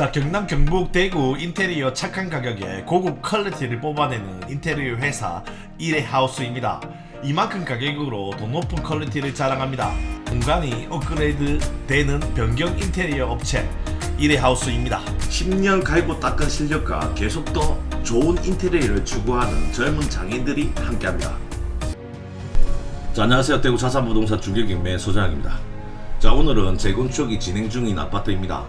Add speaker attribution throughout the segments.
Speaker 1: 자 경남 경북 대구 인테리어 착한 가격에 고급 퀄리티를 뽑아내는 인테리어 회사 이레하우스입니다. 이만큼 가격으로 더 높은 퀄리티를 자랑합니다. 공간이 업그레이드 되는 변경 인테리어 업체 이레하우스입니다.
Speaker 2: 10년 갈고 닦은 실력과 계속 더 좋은 인테리어를 추구하는 젊은 장인들이 함께합니다. 자, 안녕하세요. 대구 자산부동산 중개경매 소장입니다. 자, 오늘은 재건축이 진행 중인 아파트입니다.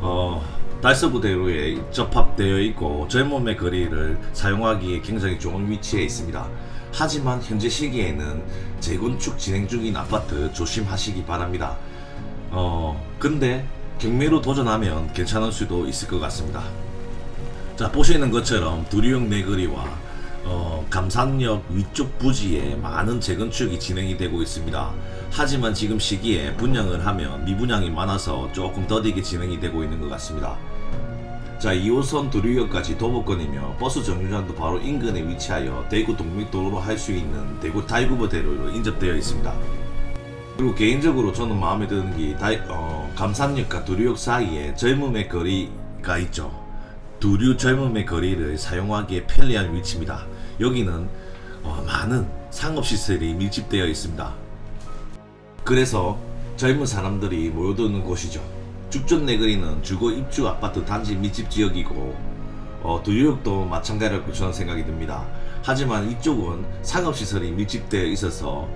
Speaker 2: 어, 달서구대로에 접합되어 있고 젊음의 거리를 사용하기에 굉장히 좋은 위치에 있습니다. 하지만 현재 시기에는 재건축 진행 중인 아파트 조심하시기 바랍니다. 어, 근데 경매로 도전하면 괜찮을 수도 있을 것 같습니다. 자, 보시는 것처럼 두리용 내거리와 어, 감산역 위쪽 부지에 많은 재건축이 진행이 되고 있습니다. 하지만 지금 시기에 분양을 하면 미분양이 많아서 조금 더디게 진행이 되고 있는 것 같습니다. 자, 2호선 두류역까지 도보권이며 버스 정류장도 바로 인근에 위치하여 대구 동맥도로로 할 수 있는 대구 타이구버 대로로 인접되어 있습니다. 그리고 개인적으로 저는 마음에 드는 게 다이, 어, 감산역과 두류역 사이에 젊음의 거리가 있죠. 두류 젊음의 거리를 사용하기에 편리한 위치입니다. 여기는 어, 많은 상업시설이 밀집되어 있습니다. 그래서 젊은 사람들이 모여드는 곳이죠. 죽전 내거리는 주거 입주 아파트 단지 밀집 지역이고 어, 두유역도 마찬가지라고 저는 생각이 듭니다. 하지만 이쪽은 상업시설이 밀집되어 있어서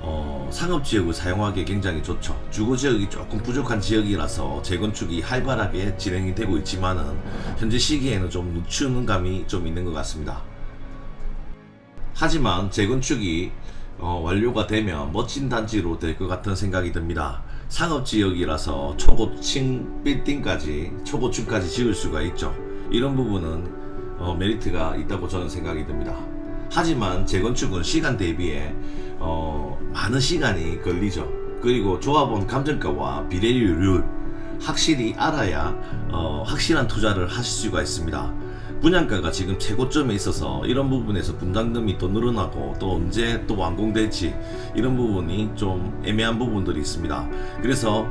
Speaker 2: 어, 상업지역을 사용하기에 굉장히 좋죠. 주거지역이 조금 부족한 지역이라서 재건축이 활발하게 진행이 되고 있지만은 현재 시기에는 좀 늦추는 감이 좀 있는 것 같습니다. 하지만 재건축이 어, 완료가 되면 멋진 단지로 될 것 같은 생각이 듭니다. 상업 지역이라서 초고층 빌딩까지 초고층까지 지을 수가 있죠. 이런 부분은 어, 메리트가 있다고 저는 생각이 듭니다. 하지만 재건축은 시간 대비에 어, 많은 시간이 걸리죠. 그리고 조합원 감정가와 비례율을 확실히 알아야 어, 확실한 투자를 하실 수가 있습니다. 분양가가 지금 최고점에 있어서 이런 부분에서 분담금이 또 늘어나고 또 언제 또 완공될지 이런 부분이 좀 애매한 부분들이 있습니다. 그래서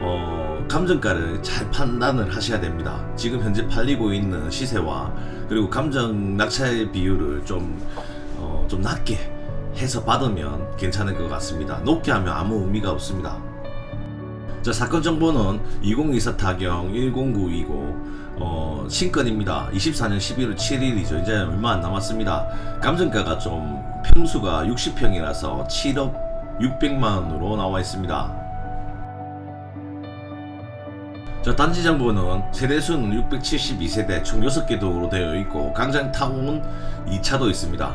Speaker 2: 어, 감정가를 잘 판단을 하셔야 됩니다. 지금 현재 팔리고 있는 시세와 그리고 감정 낙찰 비율을 좀, 어, 좀 낮게 해서 받으면 괜찮을 것 같습니다. 높게 하면 아무 의미가 없습니다. 자, 사건 정보는 2024 타경 109이고 어, 신건입니다. 24년 11월 7일이죠. 이제 얼마 안 남았습니다. 감정가가 좀 평수가 60평이라서 7억 600만 원으로 나와 있습니다. 자, 단지 정보는 세대수는 672세대 총 6개 도로 되어 있고 강장 타공은 2차도 있습니다.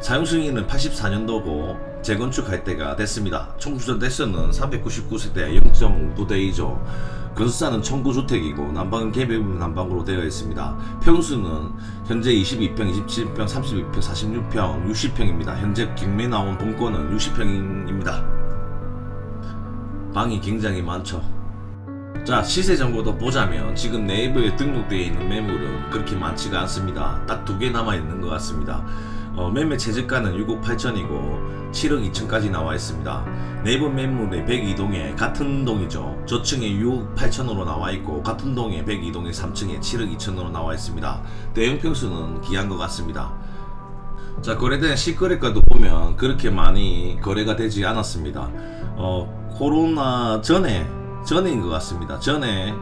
Speaker 2: 사용 승인은 84년도고 재건축할 때가 됐습니다. 총 주전 대수는 399세대 0.5부대 이죠. 건수사는 청구주택이고 난방은 개별 난방으로 되어 있습니다. 평수는 현재 22평, 27평, 32평, 46평, 60평입니다. 현재 경매 나온 동권은 60평입니다. 방이 굉장히 많죠. 자 시세 정보도 보자면 지금 네이버에 등록되어 있는 매물은 그렇게 많지가 않습니다. 딱 두 개 남아 있는 것 같습니다. 어, 매매 최저가는 6억 8천이고 7억 2천까지 나와 있습니다. 네이버 매물의 102동에 같은 동이죠. 저층에 6억 8천으로 나와 있고 같은 동에 102동에 3층에 7억 2천으로 나와 있습니다. 대형 평수는 귀한 것 같습니다. 자 거래된 실거래가도 보면 그렇게 많이 거래가 되지 않았습니다. 어, 코로나 전에 전인 것 같습니다. 전에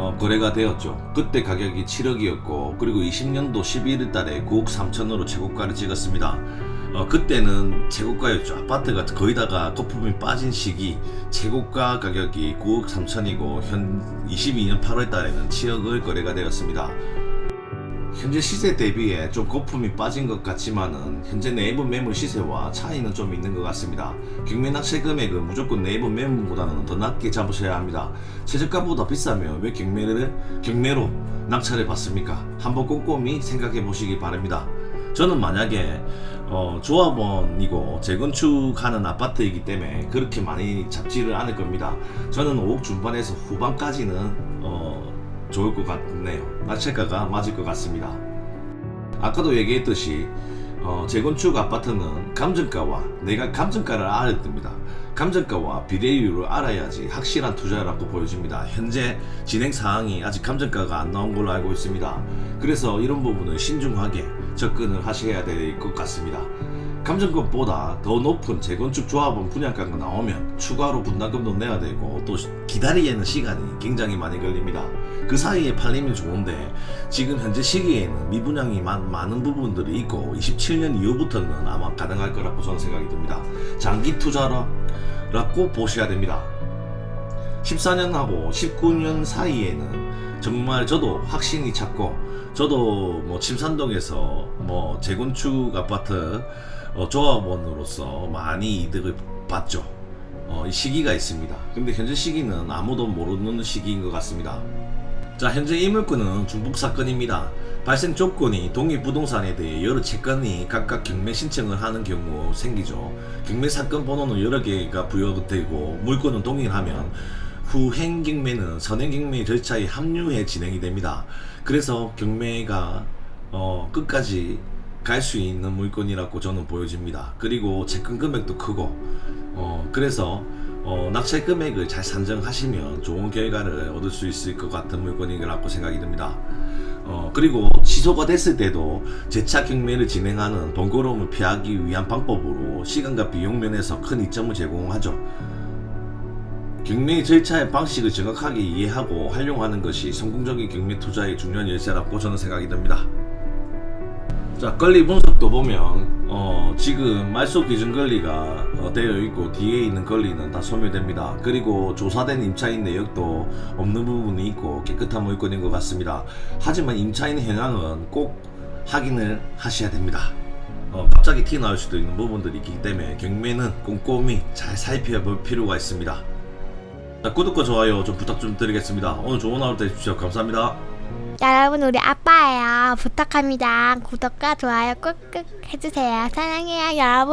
Speaker 2: 어, 거래가 되었죠. 그때 가격이 7억이었고 그리고 20년도 11월 달에 9억 3천으로 최고가를 찍었습니다. 어, 그때는 최고가였죠. 아파트가 거의 다가 거품이 빠진 시기 최고가 가격이 9억 3천이고 현 22년 8월 달에는 7억을 거래가 되었습니다. 현재 시세 대비에 좀 거품이 빠진 것 같지만은 현재 네이버 매물 시세와 차이는 좀 있는 것 같습니다. 경매 낙찰 금액은 무조건 네이버 매물보다는 더 낮게 잡으셔야 합니다. 최저가보다 비싸면 왜 경매를 경매로 낙찰을 받습니까? 한번 꼼꼼히 생각해 보시기 바랍니다. 저는 만약에 어, 조합원이고 재건축하는 아파트이기 때문에 그렇게 많이 잡지를 않을 겁니다. 저는 5억 중반에서 후반까지는 어, 좋을 것 같네요. 낙찰가가 맞을 것 같습니다. 아까도 얘기했듯이 어, 재건축 아파트는 감정가와 내가 감정가를 알아야 됩니다. 감정가와 비례율을 알아야지 확실한 투자라고 보여집니다. 현재 진행 사항이 아직 감정가가 안 나온 걸로 알고 있습니다. 그래서 이런 부분은 신중하게 접근을 하셔야 될 것 같습니다. 감정값보다 더 높은 재건축 조합원 분양가가 나오면 추가로 분담금도 내야 되고 또 기다리에는 시간이 굉장히 많이 걸립니다. 그 사이에 팔리면 좋은데 지금 현재 시기에는 미분양이 많, 많은 부분들이 있고 27년 이후부터는 아마 가능할 거라고 저는 생각이 듭니다. 장기 투자라고 보셔야 됩니다. 14년하고 19년 사이에는 정말 저도 확신이 찼고 저도 뭐 침산동에서 뭐 재건축 아파트 어, 조합원으로서 많이 이득을 봤죠. 어, 이 시기가 있습니다. 근데 현재 시기는 아무도 모르는 시기인 것 같습니다. 자, 현재 이 물건은 중복 사건입니다. 발생 조건이 동일 부동산에 대해 여러 채권이 각각 경매 신청을 하는 경우 생기죠. 경매 사건 번호는 여러 개가 부여되고 물건은 동일하면 후행 경매는 선행 경매 절차에 합류해 진행이 됩니다. 그래서 경매가 어, 끝까지 갈 수 있는 물건이라고 저는 보여집니다. 그리고 채권 금액도 크고 어, 그래서 어, 낙찰 금액을 잘 산정하시면 좋은 결과를 얻을 수 있을 것 같은 물건이라고 생각이 듭니다. 어, 그리고 취소가 됐을 때도 재차 경매를 진행하는 번거로움을 피하기 위한 방법으로 시간과 비용 면에서 큰 이점을 제공하죠. 경매 절차의 방식을 정확하게 이해하고 활용하는 것이 성공적인 경매 투자의 중요한 열쇠라고 저는 생각이 듭니다. 자, 권리 분석도 보면 어, 지금 말소 기준 권리가 어, 되어 있고 뒤에 있는 권리는 다 소멸됩니다. 그리고 조사된 임차인 내역도 없는 부분이 있고 깨끗한 물건인 것 같습니다. 하지만 임차인 현황은 꼭 확인을 하셔야 됩니다. 어, 갑자기 티 나올 수도 있는 부분들이 있기 때문에 경매는 꼼꼼히 잘 살펴볼 필요가 있습니다. 자, 구독과 좋아요 좀 부탁 좀 드리겠습니다. 오늘 좋은 하루 되십시오. 감사합니다.
Speaker 3: 여러분 우리 아빠예요. 부탁합니다. 구독과 좋아요 꾹꾹 해주세요. 사랑해요 여러분.